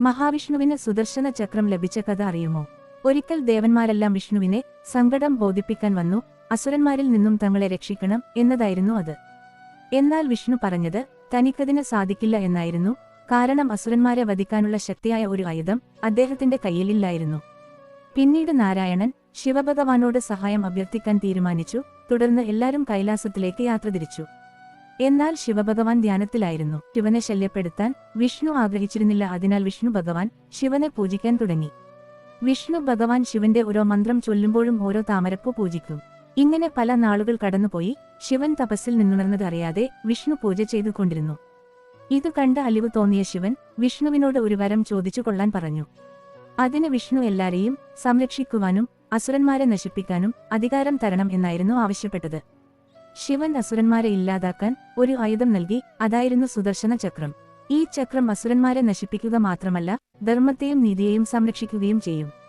മഹാവിഷ്ണുവിന് സുദർശന ചക്രം ലഭിച്ച കഥ അറിയുമോ? ഒരിക്കൽ ദേവന്മാരെല്ലാം വിഷ്ണുവിനെ സങ്കടം ബോധിപ്പിക്കാൻ വന്നു അസുരന്മാരിൽ നിന്നും തങ്ങളെ രക്ഷിക്കണം എന്നതായിരുന്നു അത്. എന്നാൽ വിഷ്ണു പറഞ്ഞത് തനിക്കതിന് സാധിക്കില്ല എന്നായിരുന്നു കാരണം അസുരന്മാരെ വധിക്കാനുള്ള ശക്തിയായ ഒരു ആയുധം അദ്ദേഹത്തിന്റെ കയ്യിലില്ലായിരുന്നു. പിന്നീട് നാരായണൻ ശിവഭഗവാനോട് സഹായം അഭ്യർത്ഥിക്കാൻ തീരുമാനിച്ചു തുടർന്ന് എല്ലാവരും കൈലാസത്തിലേക്ക് യാത്ര തിരിച്ചു. എന്നാൽ ശിവഭഗവാൻ ധ്യാനത്തിലായിരുന്നു. ശിവനെ ശല്യപ്പെടുത്താൻ വിഷ്ണു ആഗ്രഹിച്ചിരുന്നില്ല. അതിനാൽ വിഷ്ണു ഭഗവാൻ ശിവനെ പൂജിക്കാൻ തുടങ്ങി. വിഷ്ണു ഭഗവാൻ ശിവന്റെ ഓരോ മന്ത്രം ചൊല്ലുമ്പോഴും ഓരോ താമരപ്പൂ പൂജിക്കും. ഇങ്ങനെ പല നാളുകൾ കടന്നുപോയി ശിവൻ തപസ്സിൽ നിന്നുണർന്നത് അറിയാതെ വിഷ്ണു പൂജ ചെയ്തുകൊണ്ടിരുന്നു ഇത് കണ്ട് അലിവ് തോന്നിയ ശിവൻ വിഷ്ണുവിനോട് ഒരു വരം ചോദിച്ചു കൊള്ളാൻ പറഞ്ഞു. അതിന് വിഷ്ണു എല്ലാരെയും സംരക്ഷിക്കുവാനും അസുരന്മാരെ നശിപ്പിക്കാനും അധികാരം തരണം എന്നായിരുന്നു ആവശ്യപ്പെട്ടത്. ശിവൻ അസുരന്മാരെ ഇല്ലാതാക്കാൻ ഒരു ആയുധം നൽകി അതായിരുന്നു സുദർശന ചക്രം. ഈ ചക്രം അസുരന്മാരെ നശിപ്പിക്കുക മാത്രമല്ല ധർമ്മത്തെയും നീതിയെയും സംരക്ഷിക്കുകയും ചെയ്യും.